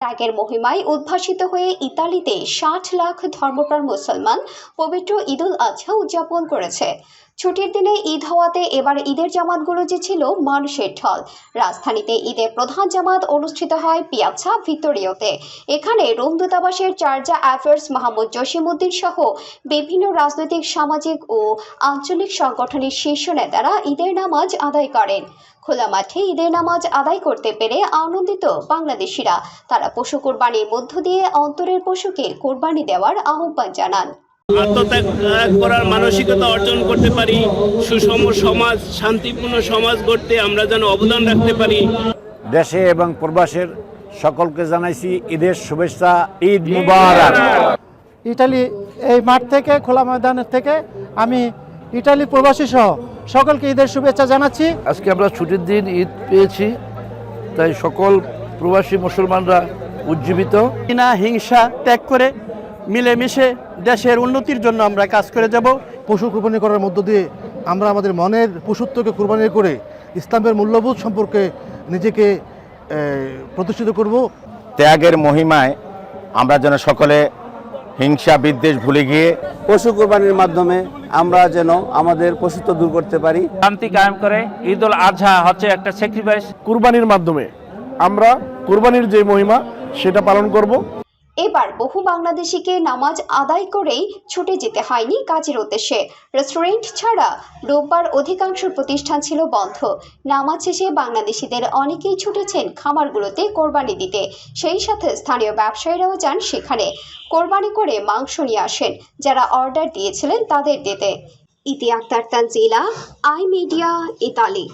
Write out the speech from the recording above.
ত্যাগের মহিমায় উদ্ভাসিত হয়ে ইতালিতে ষাট লাখ ধর্মপ্রাণ মুসলমান পবিত্র ঈদুল আজহা উদযাপন করেছে। ছুটির দিনে ঈদ হওয়াতে এবার ঈদের জামাতগুলো যে ছিল মানুষের ঢল। রাজধানীতে ঈদের প্রধান জামাত অনুষ্ঠিত হয় পিয়াছা ভিক্টোরিওতে। এখানে রোম দূতাবাসের চার্জা অ্যাফেয়ার্স মাহমুদ জসিমউদ্দিন সহ বিভিন্ন রাজনৈতিক, সামাজিক ও আঞ্চলিক সংগঠনের শীর্ষ নেতারা ঈদের নামাজ আদায় করেন। খোলা মাঠে ঈদের নামাজ আদায় করতে পেরে আনন্দিত বাংলাদেশিরা। তারা পশু কোরবানির মধ্য দিয়ে অন্তরের পশুকে কোরবানি দেওয়ার আহ্বান জানান। আত্মত্যাগ করার মানসিকতা অর্জন করতে পারি সুষম সমাজ শান্তিপূর্ণ সমাজ গড়তে আমরা যেন অবদান রাখতে পারি। দেশে এবং প্রবাসের সকলকে জানাইছি ঈদের শুভেচ্ছা ঈদ মুবারক। ইটালি এই মাঠ থেকে খোলা ময়দানের থেকে আমি ইটালি প্রবাসী সহ সকলকে ঈদের শুভেচ্ছা জানাচ্ছি। আজকে আমরা ছুটির দিন ঈদ পেয়েছি তাই সকল প্রবাসী মুসলমানরা উজ্জীবিত। না হিংসা ত্যাগ করে মিলেমিশে দেশের উন্নতির জন্য আমরা কাজ করে যাব। পশু কুরবানি করার মধ্য দিয়ে আমরা আমাদের মনের পশুত্বকে কুরবানি করে ইসলামের মূল্যবোধ সম্পর্কে নিজেকে প্রতিষ্ঠিত করব। ত্যাগের মহিমায় আমরা যেন সকলে হিংসা বিদ্বেষ ভুলে গিয়ে পশু কোরবানির মাধ্যমে আমরা যেন আমাদের পশুত্ব দূর করতে পারি। শান্তি কায়েম করে ঈদ উল আজহা হচ্ছে একটা স্যাক্রিফাইস কুরবানির মাধ্যমে আমরা কুরবানির যে মহিমা সেটা পালন করব। এবার বহু বাংলাদেশিকে নামাজ আদায় করেই ছুটে যেতে হয়নি কাজের উদ্দেশ্যে। রেস্টুরেন্ট ছাড়া রোববার অধিকাংশ প্রতিষ্ঠান ছিল বন্ধ। নামাজ শেষে বাংলাদেশিদের অনেকেই ছুটেছেন খামারগুলোতে কোরবানি দিতে। সেই সাথে স্থানীয় ব্যবসায়ীরাও যান সেখানে। কোরবানি করে মাংস নিয়ে আসেন। যারা অর্ডার দিয়েছিলেন তাদের দিতে। Iti Akter Tanjila, I media, Italy.